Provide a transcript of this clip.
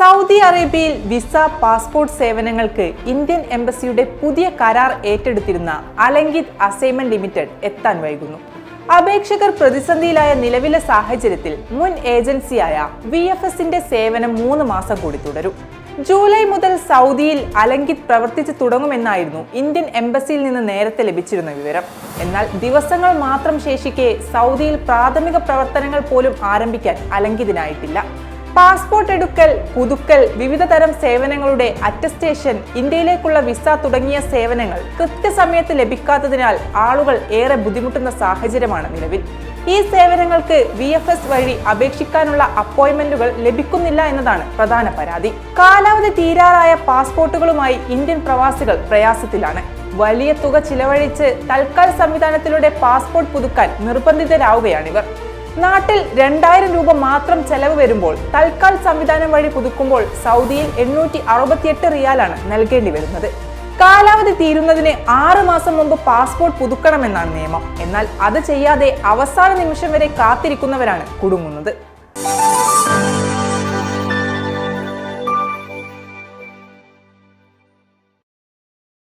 Saudi അറേബ്യയിൽ visa passport സേവനങ്ങൾക്ക് Indian എംബസിയുടെ പുതിയ കരാർ ഏറ്റെടുത്തിരുന്ന അലങ്കിത് അസൈൻമെന്റ് ലിമിറ്റഡ് എത്താൻ വൈകുന്നു. അപേക്ഷകർ പ്രതിസന്ധിയിലായ നിലവിലെ സാഹചര്യത്തിൽ മുൻ ഏജൻസിയായ വി എഫ് എസിന്റെ സേവനം മൂന്ന് മാസം കൂടി തുടരും. ജൂലൈ മുതൽ സൗദിയിൽ അലങ്കിത് പ്രവർത്തിച്ചു തുടങ്ങുമെന്നായിരുന്നു ഇന്ത്യൻ എംബസിയിൽ നിന്ന് നേരത്തെ ലഭിച്ചിരുന്ന വിവരം. എന്നാൽ ദിവസങ്ങൾ മാത്രം ശേഷിക്കെ സൗദിയിൽ പ്രാഥമിക പ്രവർത്തനങ്ങൾ പോലും ആരംഭിക്കാൻ അലങ്കിതിനായിട്ടില്ല പാസ്പോർട്ട് എടുക്കൽ പുതുക്കൽ വിവിധ തരം സേവനങ്ങളുടെ അറ്റസ്റ്റേഷൻ ഇന്ത്യയിലേക്കുള്ള വിസ തുടങ്ങിയ സേവനങ്ങൾ കൃത്യസമയത്ത് ലഭിക്കാത്തതിനാൽ ആളുകൾ ഏറെ ബുദ്ധിമുട്ടുന്ന സാഹചര്യമാണ് നിലവിൽ. ഈ സേവനങ്ങൾക്ക് വി എഫ് എസ് വഴി അപേക്ഷിക്കാനുള്ള അപ്പോയിന്റ്മെന്റുകൾ ലഭിക്കുന്നില്ല എന്നതാണ് പ്രധാന പരാതി. കാലാവധി തീരാറായ പാസ്പോർട്ടുകളുമായി ഇന്ത്യൻ പ്രവാസികൾ പ്രയാസത്തിലാണ്. വലിയ തുക ചിലവഴിച്ച് തൽക്കാൽ സംവിധാനത്തിലൂടെ പാസ്പോർട്ട് പുതുക്കാൻ നിർബന്ധിതരാവുകയാണിവർ. നാട്ടിൽ രണ്ടായിരം രൂപ മാത്രം ചെലവ് വരുമ്പോൾ തൽക്കാൽ സംവിധാനം വഴി പുതുക്കുമ്പോൾ സൗദിയിൽ എണ്ണൂറ്റി അറുപത്തിയെട്ട് റിയാലാണ് നൽകേണ്ടി വരുന്നത്. കാലാവധി തീരുന്നതിന് ആറ് മാസം മുമ്പ് പാസ്പോർട്ട് പുതുക്കണമെന്നാണ് നിയമം. എന്നാൽ അത് ചെയ്യാതെ അവസാന നിമിഷം വരെ കാത്തിരിക്കുന്നവരാണ് കുടുങ്ങുന്നത്.